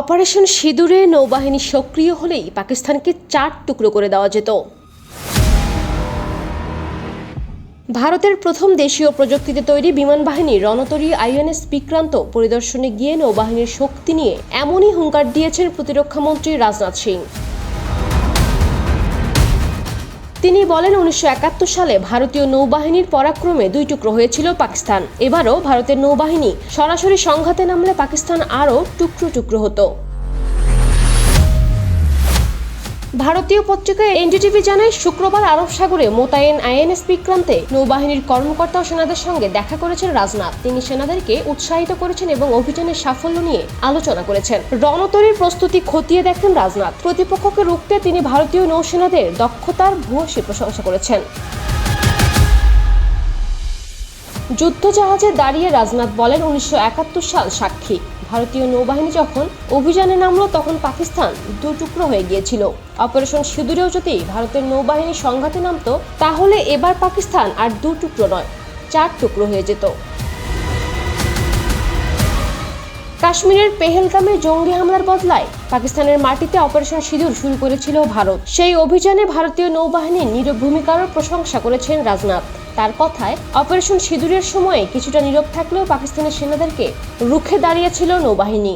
Operation সিঁদুরে নৌবাহিনী সক্রিয় হলেই পাকিস্তানকে চার টুকরো করে দেওয়া যেত। ভারতের প্রথম দেশীয় প্রযুক্তিতে তৈরি বিমান বাহিনী রণতরী আইএনএস বিক্রান্ত পরিদর্শনে গিয়ে নৌবাহিনীর শক্তি নিয়ে এমনই হুঙ্কার দিয়েছেন প্রতিরক্ষামন্ত্রী রাজনাথ সিং। তিনি বলেন উনিশশো একাত্তর সালে ভারতীয় নৌবাহিনীর পরাক্রমে দুই টুকরো হয়েছিল পাকিস্তান। এবারও ভারতের নৌবাহিনী সরাসরি সংঘাতে নামলে পাকিস্তান আরও টুকরো টুকরো হতো। ভারতীয় পত্রিকা এনডিটিভি জানায়, শুক্রবার আরব সাগরে মোতায়েন আইএনএস বিক্রান্তে নৌবাহিনীর কর্মকর্তা ও সেনাদের সঙ্গে দেখা করেছেন রাজনাথ। তিনি সেনাদেরকে উৎসাহিত করেছেন এবং অভিযানের সাফল্য নিয়ে আলোচনা করেছেন। রণতরীর প্রস্তুতি খতিয়ে দেখেন রাজনাথ। প্রতিপক্ষকে রুখতে তিনি ভারতীয় নৌসেনাদের দক্ষতার ভূয়সী প্রশংসা করেছেন। যুদ্ধজাহাজে দাঁড়িয়ে রাজনাথ বলেন উনিশশো একাত্তর সাল সাক্ষী। ভারতীয় নৌবাহিনী যখন অভিযানে নামলো, তখন পাকিস্তান দু টুকরো হয়ে গিয়েছিল। অপারেশন সিঁদুরেও যদি ভারতের নৌবাহিনী সংঘাতে নামত, তাহলে এবার পাকিস্তান আর দু টুকরো নয় চার টুকরো হয়ে যেত। কাশ্মীরের পেহেলগামে জঙ্গি হামলার বদলায় পাকিস্তানের মাটিতে অপারেশন সিঁদুর শুরু করেছিল ভারত। সেই অভিযানে ভারতীয় নৌবাহিনীর নীরব ভূমিকারও প্রশংসা করেছেন রাজনাথ। তার কথায়, অপারেশন সিঁদুরের সময়ে কিছুটা নীরব থাকলেও পাকিস্তানের সেনাদেরকে রুখে দাঁড়িয়েছিল নৌবাহিনী।